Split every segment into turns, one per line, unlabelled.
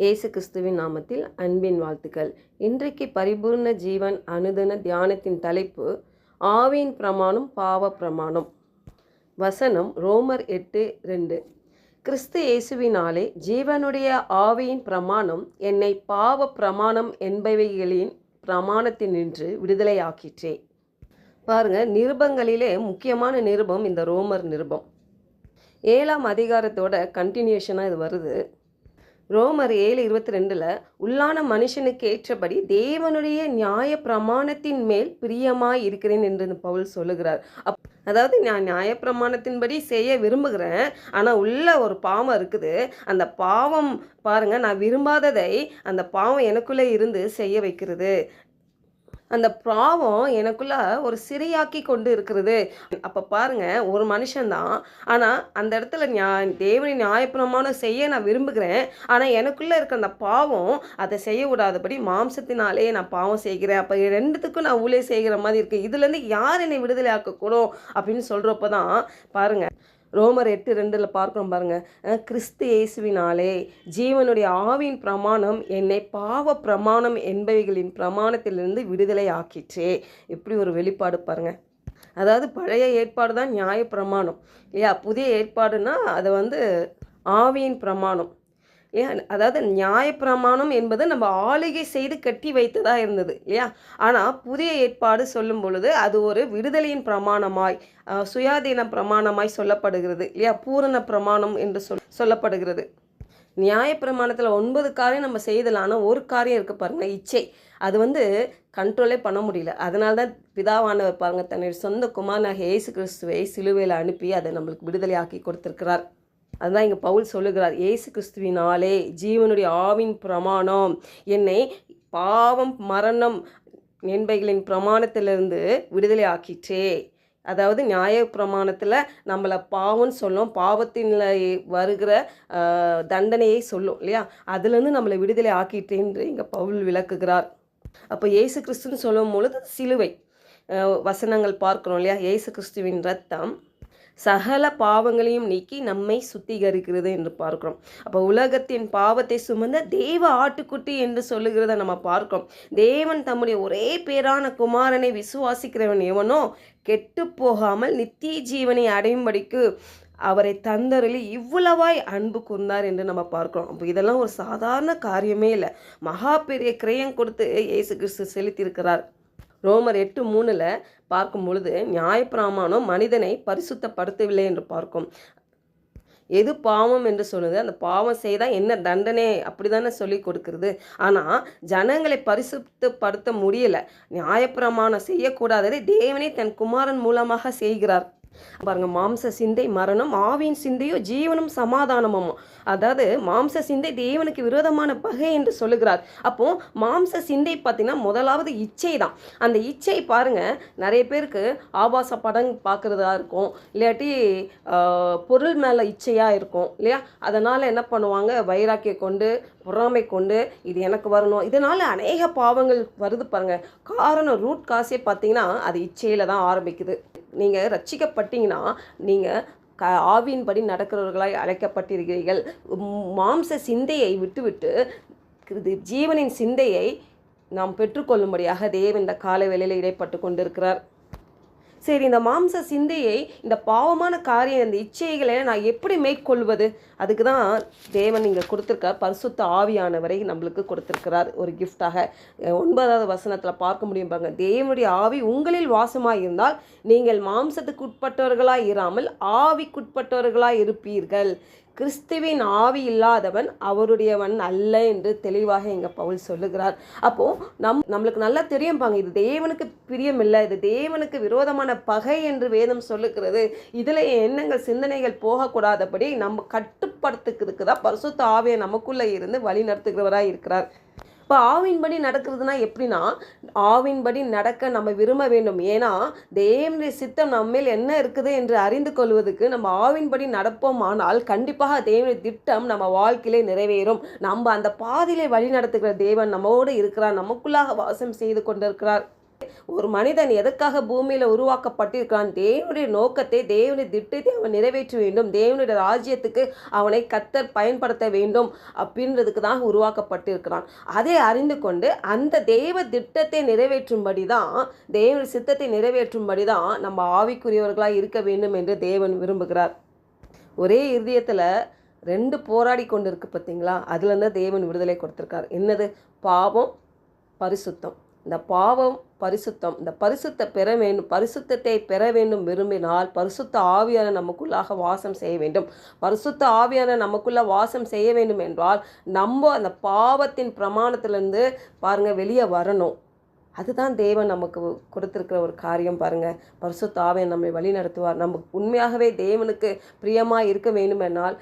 இயேசு கிறிஸ்துவின் நாமத்தில் அன்பின் வாழ்த்துக்கள். இன்றைக்கு பரிபூர்ண ஜீவன் அனுதன தியானத்தின் தலைப்பு ஆவியின் பிரமாணம் பாவ பிரமாணம். வசனம் ரோமர் எட்டு ரெண்டு. கிறிஸ்து இயேசுவினாலே ஜீவனுடைய ஆவியின் பிரமாணம் என்னை பாவ பிரமாணம் என்பவைகளின் பிரமாணத்தினின்று விடுதலையாக்கிற்றே. பாருங்க நிருபங்களிலே முக்கியமான நிருபம் இந்த ரோமர் நிருபம். ஏழாம் அதிகாரத்தோட கண்டினியூஷனாக இது வருது. ரோமர் ஏழு இருபத்தி ரெண்டில் உள்ளான மனுஷனுக்கு ஏற்றபடி தேவனுடைய நியாய பிரமாணத்தின் மேல் பிரியமாய் இருக்கிறேன் என்று இந்த பவுல் சொல்லுகிறார். அப் அதாவது நான் நியாயப்பிரமாணத்தின்படி செய்ய விரும்புகிறேன் ஆனால் உள்ள ஒரு பாவம் இருக்குது. அந்த பாவம் பாருங்க நான் விரும்பாததை அந்த பாவம் எனக்குள்ளே இருந்து செய்ய வைக்கிறது. அந்த பாவம் எனக்குள்ள ஒரு சிறையாக்கி கொண்டு இருக்கிறது. அப்போ பாருங்க ஒரு மனுஷன்தான். ஆனால் அந்த இடத்துல நியா தேவனின் நியாயப்பிரமாணம் செய்ய நான் விரும்புகிறேன். ஆனால் எனக்குள்ளே இருக்க அந்த பாவம் அதை செய்ய விடாதபடி மாம்சத்தினாலே நான் பாவம் செய்கிறேன். அப்போ ரெண்டுத்துக்கும் நான் ஊழிய செய்கிற மாதிரி இருக்குது இதுலேருந்து யார் என்னை விடுதலை ஆக்கக்கூடும் அப்படின்னு சொல்கிறப்ப தான் பாருங்க ரோமர் எட்டு ரெண்டில் பார்க்குறோம் பாருங்க. கிறிஸ்து இயேசுவினாலே ஜீவனுடைய ஆவியின் பிரமாணம் என்னை பாவ பிரமாணம் என்பவைகளின் பிரமாணத்திலிருந்து விடுதலை ஆக்கிற்றே. இப்படி ஒரு வெளிப்பாடு பாருங்க. அதாவது பழைய ஏற்பாடு தான் நியாய பிரமாணம். இல்லையா? புதிய ஏற்பாடுனா அது வந்து ஆவியின் பிரமாணம். இல்லையா? அதாவது நியாயப்பிரமாணம் என்பது நம்ம ஆளுகை செய்து கட்டி வைத்ததா இருந்தது இல்லையா? ஆனால் புதிய ஏற்பாடு சொல்லும் பொழுது அது ஒரு விடுதலையின் பிரமாணமாய் சுயாதீன பிரமாணமாய் சொல்லப்படுகிறது இல்லையா? பூரண பிரமாணம் என்று சொல் சொல்லப்படுகிறது. நியாயப்பிரமாணத்தில் ஒன்பது காரியம் நம்ம செய்தலாம் ஆனால் ஒரு காரியம் இருக்குது பாருங்க இச்சை. அது வந்து கண்ட்ரோலே பண்ண முடியல. அதனால தான் பிதாவானவர் பாருங்க தன்னுடைய சொந்த குமாரனாக இயேசு கிறிஸ்துவை சிலுவையில் அனுப்பி அதை நம்மளுக்கு விடுதலையாக்கி கொடுத்துருக்கிறார். அதுதான் இங்கே பவுல் சொல்லுகிறார். ஏசு கிறிஸ்துவினாலே ஜீவனுடைய ஆவின் பிரமாணம். என்னை பாவம் மரணம் என்பவைகளின் பிரமாணத்திலிருந்து விடுதலை ஆக்கிற்றே. அதாவது நியாய பிரமாணத்தில் நம்மளை பாவம்னு சொல்லும் பாவத்தின் வருகிற தண்டனையை சொல்லும் இல்லையா? அதுலேருந்து நம்மளை விடுதலை ஆக்கிட்டேன்று இங்கே பவுல் விளக்குகிறார். அப்போ இயேசு கிறிஸ்துன்னு சொல்லும் பொழுது சிலுவை. வசனங்கள் பார்க்குறோம் இல்லையா? இயேசு கிறிஸ்துவின் ரத்தம் சகல பாவங்களையும் நீக்கி நம்மை சுத்திகரிக்கிறது என்று பார்க்கிறோம். அப்போ உலகத்தின் பாவத்தை சுமந்த தேவ ஆட்டுக்குட்டி என்று சொல்லுகிறத நம்ம பார்க்கிறோம். தேவன் தம்முடைய ஒரே பேரான குமாரனை விசுவாசிக்கிறவன் எவனோ கெட்டு போகாமல் நித்திய ஜீவனை அடையும்படிக்கு அவரை தந்தரில் இவ்வளவாய் அன்பு கூர்ந்தார் என்று நம்ம பார்க்கிறோம். அப்போ இதெல்லாம் ஒரு சாதாரண காரியமே இல்லை. மகா பெரிய கிரயம் கொடுத்து இயேசு கிறிஸ்து செலுத்தியிருக்கிறார். ரோமர் எட்டு மூணில் பார்க்கும் பொழுது நியாயப்பிரமாணம் மனிதனை பரிசுத்தப்படுத்தவில்லை என்று பார்க்கும். எது பாவம் என்று சொல்லுது? அந்த பாவம் செய்தால் என்ன தண்டனை? அப்படி தானே சொல்லி கொடுக்குறது. ஆனால் ஜனங்களை பரிசுத்தப்படுத்த முடியல. நியாயப்பிரமாணம் செய்யக்கூடாததை தேவனே தன் குமாரன் மூலமாக செய்கிறார். பாருங்க மாம்ச சிந்தை மரணம் ஆவியின் சிந்தையோ ஜீவனும் சமாதானமும். அதாவது மாம்ச சிந்தை தேவனுக்கு விரோதமான பகை என்று சொல்லுகிறார். அப்போ மாம்ச சிந்தை பார்த்தீங்கன்னா முதலாவது இச்சை தான் அந்த இச்சை பாருங்க நிறைய பேருக்கு ஆபாச படம் பார்க்குறதா இருக்கும். இல்லாட்டி பொருள் மேலே இச்சையாக இருக்கும் இல்லையா? அதனால் என்ன பண்ணுவாங்க? வைராக்கிய கொண்டு பொறாமை கொண்டு இது எனக்கு வரணும். இதனால் அநேக பாவங்கள் வருது பாருங்க. காரணம் ரூட் காசே பார்த்தீங்கன்னா அது இச்சையில் தான் ஆரம்பிக்குது. நீங்கள் ரட்சிக்கப்பட்டீங்கன்னா நீங்கள் க ஆவியின்படி நடக்கிறவர்களாய் அழைக்கப்பட்டிருக்கிறீர்கள். மாம்ச சிந்தையை விட்டுவிட்டு இது ஜீவனின் சிந்தையை நாம் பெற்றுக்கொள்ளும்படியாக தேவன் இந்த காலவேளையில் இடைப்பட்டு கொண்டிருக்கிறார். சரி இந்த மாம்ச சிந்தையை இந்த பாவமான காரியம் இந்த இச்சைகளை நான் எப்படி மேற்கொள்வது? அதுக்கு தான் தேவன் இங்கே கொடுத்துருக்க பரிசுத்த ஆவியானவரை நம்மளுக்கு கொடுத்துருக்கிறார். ஒரு கிஃப்டாக ஒன்பதாவது வசனத்தில் பார்க்க முடியும் பாருங்க. தேவனுடைய ஆவி உங்களில் வாசமாக இருந்தால் நீங்கள் மாம்சத்துக்கு உட்பட்டவர்களாக இராமல் ஆவிக்குட்பட்டவர்களாக இருப்பீர்கள். கிறிஸ்துவின் ஆவி இல்லாதவன் அவருடையவன் அல்ல என்று தெளிவாக எங்கள் பவுல் சொல்லுகிறார். அப்போது நம் நம்மளுக்கு நல்லா தெரியும் பாங்க இது தேவனுக்கு பிரியமில்லை இது தேவனுக்கு விரோதமான பகை என்று வேதம் சொல்லுகிறது. இதில் எண்ணங்கள் சிந்தனைகள் போகக்கூடாதபடி நம்ம கட்டுப்படுத்துக்கிறதுக்கு தான் பரிசுத்த ஆவியை நமக்குள்ளே இருந்து வழி நடத்துகிறவராக இருக்கிறார். இப்போ ஆவின்படி நடக்கிறதுனா எப்படின்னா ஆவின்படி நடக்க நம்ம விரும்ப வேண்டும். ஏன்னா தேவனுடைய சித்தம் நம்மேல் என்ன இருக்குது என்று அறிந்து கொள்வதற்கு நம்ம ஆவின்படி நடப்போம் ஆனால் கண்டிப்பாக தேவனுடைய திட்டம் நம்ம வாழ்க்கையிலே நிறைவேறும். நம்ம அந்த பாதையிலே வழி நடத்துகிற தேவன் நம்மோடு இருக்கிறார். நமக்குள்ளாக வாசம் செய்து கொண்டிருக்கிறார். ஒரு மனிதன் எதற்காக பூமியில் உருவாக்கப்பட்டிருக்கிறான்? தேவனுடைய நோக்கத்தை தேவனுடைய திட்டத்தை அவன் நிறைவேற்ற வேண்டும். தேவனுடைய ராஜ்யத்துக்கு அவனை கத்தர் பயன்படுத்த வேண்டும் அப்படின்றதுக்கு தான் உருவாக்கப்பட்டிருக்கிறான். அதை அறிந்து கொண்டு அந்த தேவ திட்டத்தை நிறைவேற்றும்படி தான் தேவனுடைய சித்தத்தை நிறைவேற்றும்படி தான் நம்ம ஆவிக்குரியவர்களாக இருக்க வேண்டும் என்று தேவன் விரும்புகிறார். ஒரே இருதயத்தில் ரெண்டு போராடி கொண்டு இருக்கு பார்த்தீங்களா அதுலேருந்து தேவன் விடுதலை கொடுத்துருக்கார். என்னது? பாவம் பரிசுத்தம். இந்த பாவம் பரிசுத்தம். இந்த பரிசுத்த பெற வேண்டும் பரிசுத்தத்தை பெற வேண்டும் விரும்பினால் பரிசுத்த ஆவியான நமக்குள்ளாக வாசம் செய்ய வேண்டும். பரிசுத்த ஆவியான நமக்குள்ள வாசம் செய்ய வேண்டும் என்றால் நம்ம அந்த பாவத்தின் பிரமாணத்திலிருந்து பாருங்க வெளியே வரணும். அதுதான் தேவன் நமக்கு கொடுத்துருக்கிற ஒரு காரியம் பாருங்கள் பரிசுத்த ஆவியன் நம்மை வழி நடத்துவார் நம்ம உண்மையாகவே தேவனுக்கு பிரியமாக இருக்க வேண்டுமென்றால்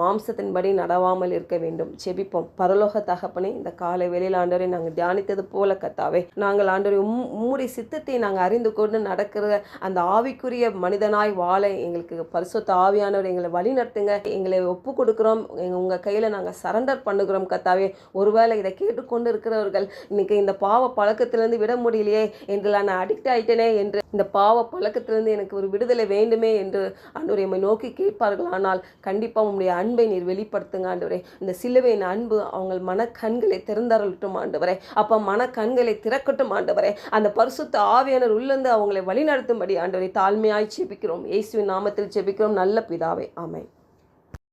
மாம்சத்தின்படி நடவாமல் இருக்க வேண்டும். செபிப்போம். பரலோக தகப்பனே இந்த காலை வெளியில் ஆண்டவரை நாங்கள் தியானித்தது போல கத்தாவே நாங்கள் ஆண்டவரை உம் உம்முடைய சித்தத்தை நாங்கள் அறிந்து கொண்டு நடக்கிற அந்த ஆவிக்குரிய மனிதனாய் வாழ எங்களுக்கு பரிசுத்த ஆவியானவர் எங்களை வழி நடத்துங்க எங்களை ஒப்பு கொடுக்குறோம் எங்கள் உங்கள் கையில் நாங்கள் சரண்டர் பண்ணுகிறோம் கத்தாவே. ஒருவேளை இதை கேட்டுக்கொண்டு இருக்கிறவர்கள் இன்னைக்கு இந்த பாவ பழக்கத்திலிருந்து விட முடியலையே என்று நான் அடிக்ட் ஆயிட்டேனே என்று இந்த பாவ பழக்கத்திலேருந்து எனக்கு ஒரு விடுதலை வேண்டுமே என்று ஆண்டவரை நோக்கி கேட்பார்கள். ஆனால் கண்டிப்பாக உங்களுடைய அன்பை நீர் வெளிப்படுத்துங்க ஆண்டவரே. இந்த சிலுவையின் அன்பு அவங்க மனக்கண்களை திறந்தரலட்டும் ஆண்டவரே. அப்போ மனக்கண்களை திறக்கட்டும் ஆண்டவரே. அந்த பரிசுத்த ஆவியானர் உள்ளந்து அவங்களை வழிநடத்தும்படி ஆண்டவரை தாழ்மையாய் செபிக்கிறோம் இயேசுவின் நாமத்தில் செபிக்கிறோம் நல்ல பிதாவே ஆமை